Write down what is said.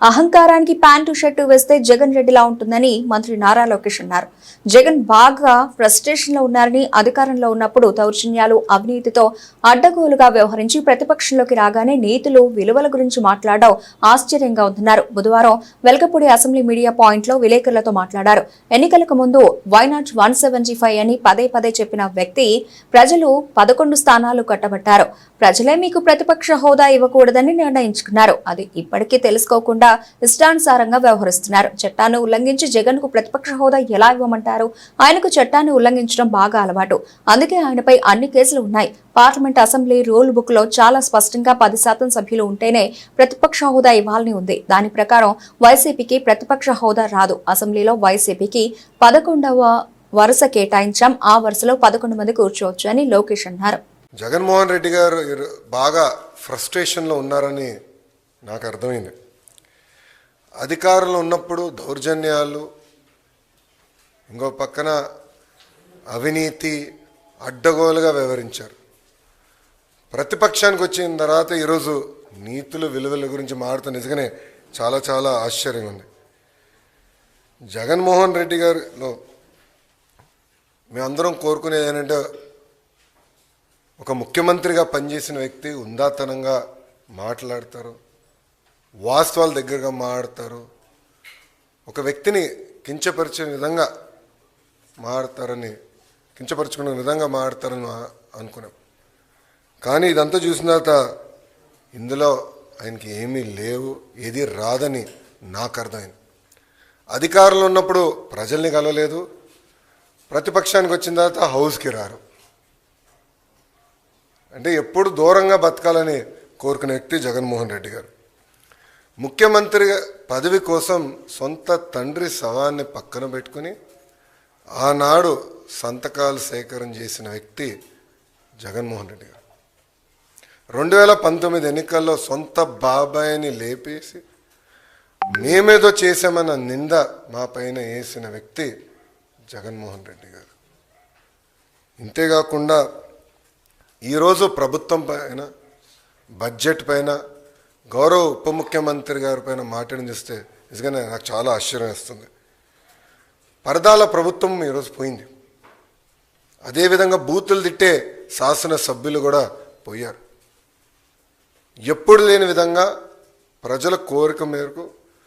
అహంకారానికి pant shirt వేస్తే జగన్ రెడ్డిలా ఉంటుందని మంత్రి నారా లోకేష్ అన్నారు. జగన్ బాగా ఫ్రస్ట్రేషన్లో ఉన్నారని అధికారంలో ఉన్నప్పుడు దౌర్జన్యాలు అవినీతితో అడ్డగోలుగా వ్యవహరించి ప్రతిపక్షంలోకి రాగానే నీతులు విలువల గురించి మాట్లాడడం ఆశ్చర్యంగా ఉందన్నారు. బుధవారం వెలకపూడి అసెంబ్లీ మీడియా పాయింట్లో విలేకరులతో మాట్లాడారు. ఎన్నికలకు ముందు వైనాట్ వన్ సెవెంటీ ఫైవ్ అని పదే పదే చెప్పిన వ్యక్తి ప్రజలు పదకొండు స్థానాలు కట్టబట్టారు. ప్రజలే మీకు ప్రతిపక్ష హోదా ఇవ్వకూడదని నిర్ణయించుకున్నారు. అది ఇప్పటికీ తెలుసుకోకుండా ఇష్టానుసారంగా వ్యవహరిస్తున్నారు. చట్టాన్ని ఉల్లంఘించి జగన్కు ప్రతిపక్ష హోదా ఎలా ఇవ్వమంటారు? ఆయనకు చట్టాన్ని ఉల్లంఘించడం బాగా అలవాటు. అందుకే ఆయనపై అన్ని కేసులు ఉన్నాయి. పార్లమెంట్ అసెంబ్లీ రూల్ బుక్లో చాలా స్పష్టంగా పది శాతం సభ్యులు ఉంటేనే ప్రతిపక్ష హోదా ఇవ్వాలని ఉంది. దాని ప్రకారం వైసీపీకి ప్రతిపక్ష హోదా రాదు. అసెంబ్లీలో వైసీపీకి పదకొండవ వరుస కేటాయించాం. ఆ వరుసలో పదకొండు మంది కూర్చోవచ్చు అని లోకేష్ అన్నారు. జగన్మోహన్ రెడ్డి గారు బాగా ఫ్రస్ట్రేషన్లో ఉన్నారని నాకు అర్థమైంది. అధికారంలో ఉన్నప్పుడు దౌర్జన్యాలు ఇంకో పక్కన అవినీతి అడ్డగోలుగా వ్యవహరించారు. ప్రతిపక్షానికి వచ్చిన తర్వాత ఈరోజు నీతులు విలువల గురించి మారుతూ నిజంగానే చాలా చాలా ఆశ్చర్యంగా ఉంది. జగన్మోహన్ రెడ్డి గారిలో మేమందరం కోరుకునేది ఏంటంటే ఒక ముఖ్యమంత్రిగా పనిచేసిన వ్యక్తి ఉందాతనంగా మాట్లాడతారు. వాస్తవాలు దగ్గరగా మాట్లాడతారు ఒక వ్యక్తిని కించపరిచే విధంగా మాడతారని కించపరచుకునే విధంగా మాడతారని అనుకున్నాం. కానీ ఇదంతా చూసిన తర్వాత ఇందులో ఆయనకి ఏమీ లేవు ఏది రాదని నాకు అర్థమైంది. అధికారంలో ఉన్నప్పుడు ప్రజల్ని కలవలేదు. ప్రతిపక్షానికి వచ్చిన తర్వాత హౌస్కి రారు. అంటే ఎప్పుడు దూరంగా బతకాలని కోరుకునే వ్యక్తి జగన్మోహన్ రెడ్డి గారు. ముఖ్యమంత్రి పదవి కోసం సొంత తండ్రి శవాన్ని పక్కన పెట్టుకుని ఆనాడు సంతకాలు సేకరణ చేసిన వ్యక్తి జగన్మోహన్ రెడ్డి గారు. రెండు వేల పంతొమ్మిది ఎన్నికల్లో సొంత బాబాయిని లేపేసి మేమేదో చేశామన్న నింద మా పైన వేసిన వ్యక్తి జగన్మోహన్ రెడ్డి గారు. ఇంతేకాకుండా ఈరోజు ప్రభుత్వం పైన బడ్జెట్ పైన గౌరవ ఉప ముఖ్యమంత్రి గారి పైన మాట్లాడి చూస్తే నిజంగానే నాకు చాలా ఆశ్చర్యం వేస్తుంది. పరదాల ప్రభుత్వం ఈరోజు పోయింది. అదేవిధంగా బూతులు తిట్టే శాసన సభ్యులు కూడా పోయారు. ఎప్పుడు లేని విధంగా ప్రజల కోరిక మేరకు